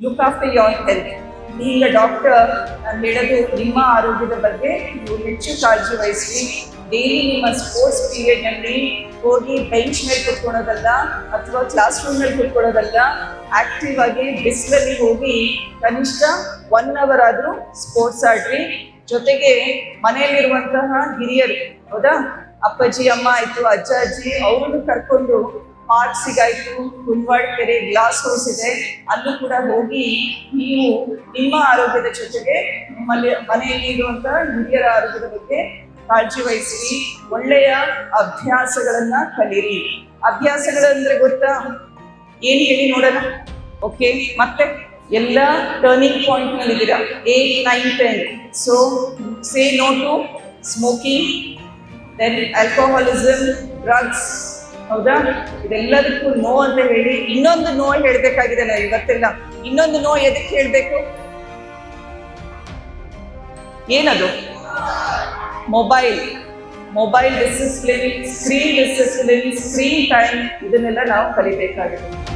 Look after your health ಈಗ doctor ಹೇಳೋದು ನಿಮ್ಮ ಆರೋಗ್ಯದ ಬಗ್ಗೆ ನೀವು ಹೆಚ್ಚು ಕಾಳಜಿ ವಹಿಸಿ ಡೈಲಿ ನಿಮ್ಮ ಸ್ಪೋರ್ಟ್ಸ್ ಪೀರಿಯಡ್ನಲ್ಲಿ ಹೋಗಿ ಬೆಂಚ್ ಮೇಲೆ ಕುತ್ಕೊಳ್ಳೋದಲ್ಲ ಅಥವಾ ಕ್ಲಾಸ್ ರೂಮ್ನಲ್ಲಿ ಕುತ್ಕೊಳ್ಳೋದಲ್ಲ ಆಕ್ಟಿವ್ ಆಗಿ ಬಿಸಿಲಲ್ಲಿ ಹೋಗಿ ಕನಿಷ್ಠ ಒನ್ ಅವರ್ ಆದರೂ ಸ್ಪೋರ್ಟ್ಸ್ ಆಡ್ರಿ. ಜೊತೆಗೆ ಮನೆಯಲ್ಲಿರುವಂತಹ ಹಿರಿಯರು, ಹೌದಾ? ಅಪ್ಪಾಜಿ, ಅಮ್ಮ, ಆಯಿತು, ಅಜ್ಜ, ಅಜ್ಜಿ, ಅವ್ರನ್ನು ಕರ್ಕೊಂಡು ಪಾರ್ಕ್ಸಿಗಾಯ್ತು ಹುಲ್ವಾಡ್ ಕೆರೆ ಗ್ಲಾಸ್ ಹೌಸ್ ಇದೆ. ಅಲ್ಲೂ ಕೂಡ ಹೋಗಿ ನೀವು ನಿಮ್ಮ ಆರೋಗ್ಯದ ಜೊತೆಗೆ ನಿಮ್ಮಲ್ಲಿ ಮನೆಯಲ್ಲಿ ಇರುವಂತಹ ಹಿರಿಯರ ಆರೋಗ್ಯದ ಬಗ್ಗೆ ಕಾಳಜಿ ವಹಿಸಿ, ಒಳ್ಳೆಯ ಅಭ್ಯಾಸಗಳನ್ನ ಕಲೀರಿ. ಅಭ್ಯಾಸಗಳಂದ್ರೆ ಗೊತ್ತಾ? ಏನು ಹೇಳಿ ನೋಡೋಣ? ಓಕೆ ಮತ್ತೆ ಎಲ್ಲ turning point ನಲ್ಲಿದ್ದೀರಾ eight nine ten so say no to smoking then alcoholism drugs ಹೌದಾ? ಇದೆಲ್ಲದಕ್ಕೂ ನೋ ಅಂತ ಹೇಳಿ, ಇನ್ನೊಂದು ನೋ ಹೇಳ್ಬೇಕಾಗಿದೆ ನಾನು ಇವತ್ತೆಲ್ಲ. ಇನ್ನೊಂದು ನೋ ಎದಕ್ಕೆ ಹೇಳ್ಬೇಕು? ಏನದು? Mobile mobile discipline screen discipline screen time ಇದನ್ನೆಲ್ಲ ನಾವು ಕಲಿಬೇಕಾಗಿದೆ.